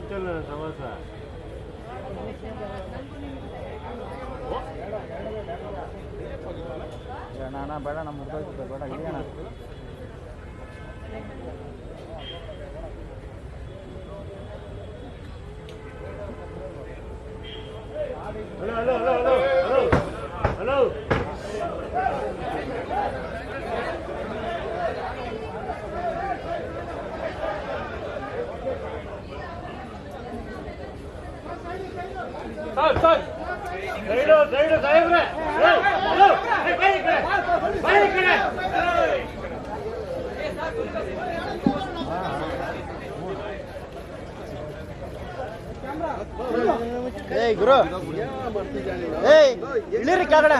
ಗೊತ್ತಿಲ್ಲ ಸಮಾಸ ಅಣ್ಣ ಬೇಡ ನಮ್ಮ ಹುಡುಗ ಬೇಡ ಇಳಿಯೋಣ hello hello hello side side ಸಾಹೇಬ್ರೆ ಏಯ್, ಹಲೋ ಏಯ್, ಬನ್ನಿ ಈ ಕಡೆ ಬನ್ನಿ ಈ ಕಡೆ ಏಯ್. ಏಯ್ ಗುರು. ಏಯ್ ಇಳಿರಿ ಕೆಳಗಡೆ.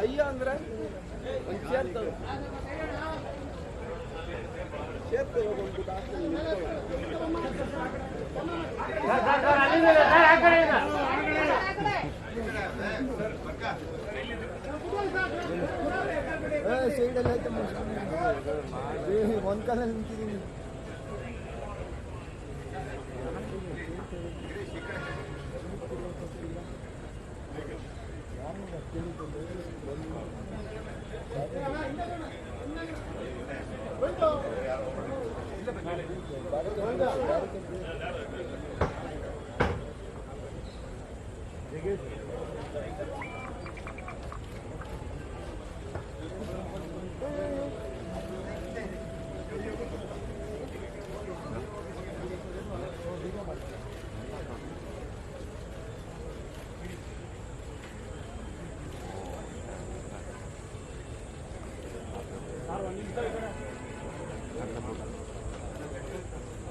ಅಯ್ಯ ಅಂದ್ರೆ. ಸೈಡಲ್ಲಿ ಐತೆ ಒಂದು ಕಾಲಲ್ಲಿ ನಿಂತಿದ್ದೀನಿ. ಸರ್ ಸರ್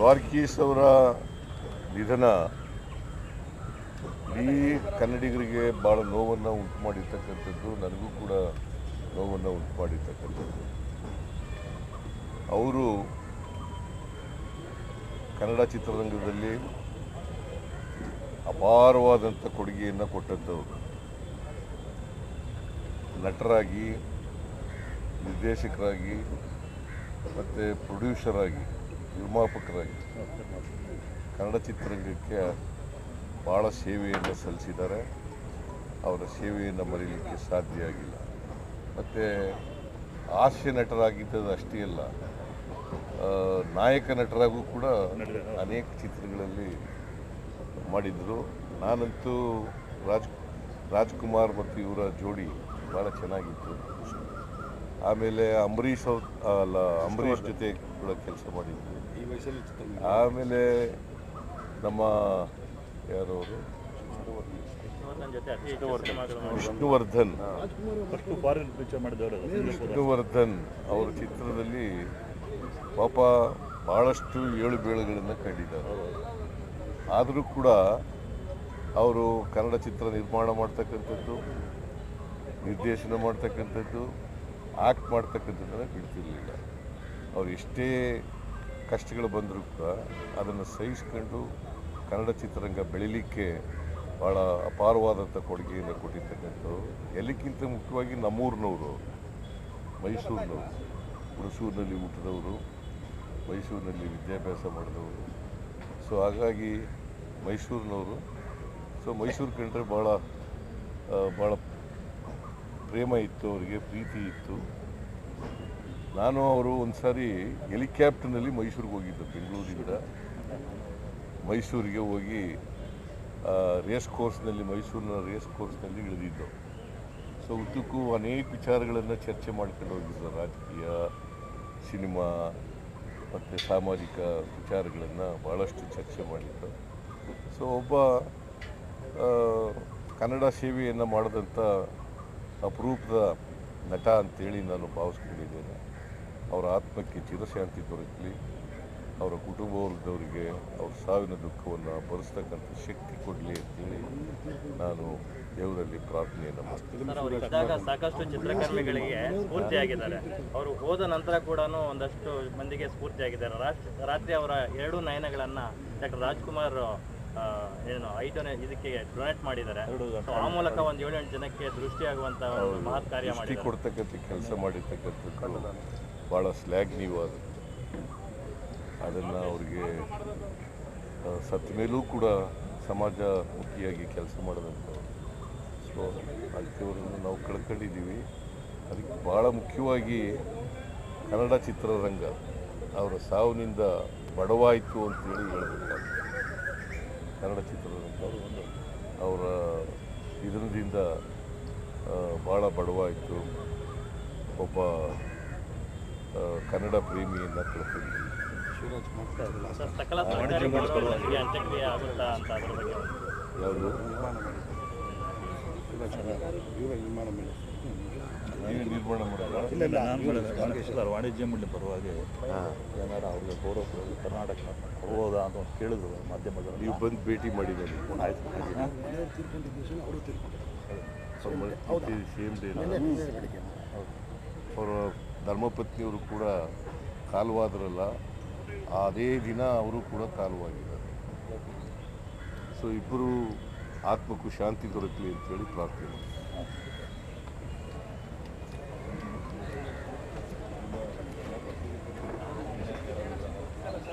ದ್ವಾರಕೀಸ್ ಅವರ ನಿಧನ ಇಡೀ ಕನ್ನಡಿಗರಿಗೆ ಭಾಳ ನೋವನ್ನು ಉಂಟು ಮಾಡಿರ್ತಕ್ಕಂಥದ್ದು ನನಗೂ ಕೂಡ ನೋವನ್ನು ಉಂಟು ಮಾಡಿರ್ತಕ್ಕಂಥದ್ದು ಅವರು ಕನ್ನಡ ಚಿತ್ರರಂಗದಲ್ಲಿ ಅಪಾರವಾದಂಥ ಕೊಡುಗೆಯನ್ನು ಕೊಟ್ಟಂಥವ್ರು. ನಟರಾಗಿ, ನಿರ್ದೇಶಕರಾಗಿ, ಮತ್ತು ಪ್ರೊಡ್ಯೂಸರ್ ಆಗಿ. ನಿರ್ಮಾಪಕರಾಗಿ. ಕನ್ನಡ ಚಿತ್ರರಂಗಕ್ಕೆ ಭಾಳ ಸೇವೆಯನ್ನು ಸಲ್ಲಿಸಿದ್ದಾರೆ. ಅವರ ಸೇವೆಯನ್ನು ಮರೀಲಿಕ್ಕೆ ಸಾಧ್ಯ ಆಗಿಲ್ಲ. ಮತ್ತು ಹಾಸ್ಯ ನಟರಾಗಿದ್ದದ್ದು ಅಷ್ಟೇ ಅಲ್ಲ ನಾಯಕ ನಟರಾಗೂ ಕೂಡ ಅನೇಕ ಚಿತ್ರಗಳಲ್ಲಿ ಮಾಡಿದರು. ನಾನಂತೂ ರಾಜ್, ರಾಜ್ಕುಮಾರ್ ಮತ್ತು ಇವರ ಜೋಡಿ ಭಾಳ ಚೆನ್ನಾಗಿತ್ತು. ಆಮೇಲೆ ಅಂಬರೀಷ್ ಅವ್ರ, ಅಲ್ಲ, ಅಂಬರೀಷ್ ಜೊತೆ ಕೂಡ ಕೆಲಸ ಮಾಡಿದ್ವಿ. ಈ ವಯಸ್ಸಲ್ಲಿ ಆಮೇಲೆ ನಮ್ಮ ಯಾರವರು? ಅವರು ವಿಷ್ಣುವರ್ಧನ್. ಫಸ್ಟ್ ಫಾರಿನ್ ಪಿಕ್ಚರ್ ಮಾಡಿದವರು. ವಿಷ್ಣುವರ್ಧನ್ ಅವರ ಚಿತ್ರದಲ್ಲಿ ಪಾಪ ಭಾಳಷ್ಟು ಏಳು ಬೇಳುಗಳನ್ನು ಕಂಡಿದ್ದಾರೆ. ಆದರೂ ಕೂಡ ಅವರು ಕನ್ನಡ ಚಿತ್ರ ನಿರ್ಮಾಣ ಮಾಡ್ತಕ್ಕಂಥದ್ದು ನಿರ್ದೇಶನ ಮಾಡ್ತಕ್ಕಂಥದ್ದು ಆ್ಯಕ್ಟ್ ಮಾಡ್ತಕ್ಕಂಥದ್ದನ್ನು ಬಿಡ್ತಿರ್ಲಿಲ್ಲ. ಅವ್ರು ಎಷ್ಟೇ ಕಷ್ಟಗಳು ಬಂದರೂ ಕೂಡ ಅದನ್ನು ಸಹಿಸ್ಕೊಂಡು ಕನ್ನಡ ಚಿತ್ರರಂಗ ಬೆಳಿಲಿಕ್ಕೆ ಭಾಳ ಅಪಾರವಾದಂಥ ಕೊಡುಗೆಯನ್ನು ಕೊಟ್ಟಿರ್ತಕ್ಕಂಥವ್ರು. ಎಲ್ಲಕ್ಕಿಂತ ಮುಖ್ಯವಾಗಿ ನಮ್ಮೂರಿನವರು, ಮೈಸೂರಿನವರು, ಹುಣಸೂರಿನಲ್ಲಿ ಹುಟ್ಟಿದವರು, ಮೈಸೂರಿನಲ್ಲಿ ವಿದ್ಯಾಭ್ಯಾಸ ಮಾಡಿದವರು. ಸೊ ಹಾಗಾಗಿ ಮೈಸೂರಿನವರು, ಸೊ ಮೈಸೂರು ಕಂಡ್ರೆ ಭಾಳ ಭಾಳ ಪ್ರೇಮ ಇತ್ತು ಅವರಿಗೆ, ಪ್ರೀತಿ ಇತ್ತು. ನಾನು ಅವರು ಒಂದು ಸಾರಿ ಹೆಲಿಕ್ಯಾಪ್ಟರ್ನಲ್ಲಿ ಮೈಸೂರಿಗೆ ಹೋಗಿದ್ದೆ ಬೆಂಗಳೂರಿಂದ ಮೈಸೂರಿಗೆ ಹೋಗಿ ರೇಸ್ ಕೋರ್ಸ್ನಲ್ಲಿ, ಮೈಸೂರಿನ ರೇಸ್ ಕೋರ್ಸ್ನಲ್ಲಿ ಇಳಿದಿದ್ದು. ಸೊ ಉದ್ದಕ್ಕೂ ಅನೇಕ ವಿಚಾರಗಳನ್ನು ಚರ್ಚೆ ಮಾಡ್ಕೊಂಡು ಹೋಗಿದ್ದರು ರಾಜಕೀಯ, ಸಿನಿಮಾ, ಮತ್ತು ಸಾಮಾಜಿಕ ವಿಚಾರಗಳನ್ನು ಭಾಳಷ್ಟು ಚರ್ಚೆ ಮಾಡಿದ್ದು. ಸೊ ಒಬ್ಬ ಕನ್ನಡ ಸೇವೆಯನ್ನು ಮಾಡಿದಂಥ ಅಪರೂಪದ ನಟ ಅಂತೇಳಿ ನಾನು ಭಾವಿಸ್ಕೊಂಡಿದ್ದೇನೆ ಅವರ ಆತ್ಮಕ್ಕೆ ಚಿರಶಾಂತಿ ದೊರಕಲಿ ಅವರ ಕುಟುಂಬವರ್ಗದವರಿಗೆ ಅವ್ರ ಸಾವಿನ ದುಃಖವನ್ನು ಭರಿಸ್ತಕ್ಕಂಥ ಶಕ್ತಿ ಕೊಡಲಿ ಅಂತೇಳಿ ನಾನು ದೇವರಲ್ಲಿ ಪ್ರಾರ್ಥನೆಯನ್ನು ಮಾಡ್ತೀನಿ. ಸರ್ ಅವರು ಇದ್ದಾಗ ಸಾಕಷ್ಟು ಚಿತ್ರಕರ್ಮಿಗಳಿಗೆ ಸ್ಫೂರ್ತಿಯಾಗಿದ್ದಾರೆ. ಅವರು ಹೋದ ನಂತರ ಕೂಡ ಒಂದಷ್ಟು ಮಂದಿಗೆ ಸ್ಫೂರ್ತಿಯಾಗಿದ್ದಾರೆ. ರಾತ್ರಿ ಅವರ ಎರಡು ನಯನಗಳನ್ನು ಡಾಕ್ಟರ್ ರಾಜ್ಕುಮಾರ್ ಏನು ಐದನೇ ಇದಕ್ಕೆ ಡೊನೇಟ್ ಮಾಡಿದ್ದಾರೆ. ಆ ಮೂಲಕ ಒಂದು ಏಳೆಂಟು ಜನಕ್ಕೆ ದೃಷ್ಟಿಯಾಗುವಂಥ ಒಂದು ಮಹತ್ ಕಾರ್ಯ ಮಾಡಿ ಕೊಡ್ತಕ್ಕಂಥ ಕೆಲಸ ಮಾಡಿರ್ತಕ್ಕಂಥದ್ದು. ಭಾಳ ಶ್ಲಾಘನೀಯವಾದ ಅದನ್ನು ಅವ್ರಿಗೆ ಸತ್ ಸತ್ತ ಮೇಲೂ ಕೂಡ ಸಮಾಜಮುಖಿಯಾಗಿ ಕೆಲಸ ಮಾಡಿದಂಥವ್ರು. ಸೊ ಅಂಥವ್ರನ್ನು ನಾವು ಕಳ್ಕೊಂಡಿದ್ದೀವಿ. ಅದಕ್ಕೆ ಭಾಳ ಮುಖ್ಯವಾಗಿ ಕನ್ನಡ ಚಿತ್ರರಂಗ ಅವರ ಸಾವಿನಿಂದ ಬಡವಾಯಿತು ಅಂತೇಳಿ ಹೇಳಬೇಕಾಗುತ್ತೆ. ಕನ್ನಡ ಚಿತ್ರರಂಗ ಅವರ ಇದರಿಂದ ಭಾಳ ಬಡವಾಯಿತು. ಒಬ್ಬ ಅದ್ರ ಬಗ್ಗೆ ಒಂದು ಯಾವುದು? ನಿರ್ಮಾಣ ನೀವು ಮಾಡಲ್ಲ. ವಾಣಿಜ್ಯ ಮಂಡಳಿ ಪರವಾಗಿ ಏನಾರ ಅವ್ರಿಗೆ ಗೌರವ ಕೊಡೋದು ಕರ್ನಾಟಕ ಕೊಡ್ಬೋದಾ ಅಂತ ಒಂದು ಕೇಳಿದ್ರು ಮಾಧ್ಯಮದಲ್ಲಿ ನೀವು ಬಂದು ಭೇಟಿ ಮಾಡಿದ್ದೀನಿ ಆಯ್ತು ಸೇಮ್ ಡೇ ಅವರ ಧರ್ಮಪತ್ನಿಯವರು ಕೂಡ ಕಾಲುವಾದ್ರಲ್ಲ, ಅದೇ ದಿನ ಅವರು ಕೂಡ ಕಾಲುವಾಗಿದ್ದಾರೆ ಸೊ ಇಬ್ಬರು ಆತ್ಮಕ್ಕೂ ಶಾಂತಿ ದೊರಕಲಿ ಅಂತೇಳಿ ಪ್ರಾರ್ಥನೆ ಮಾಡ್ತೀನಿ.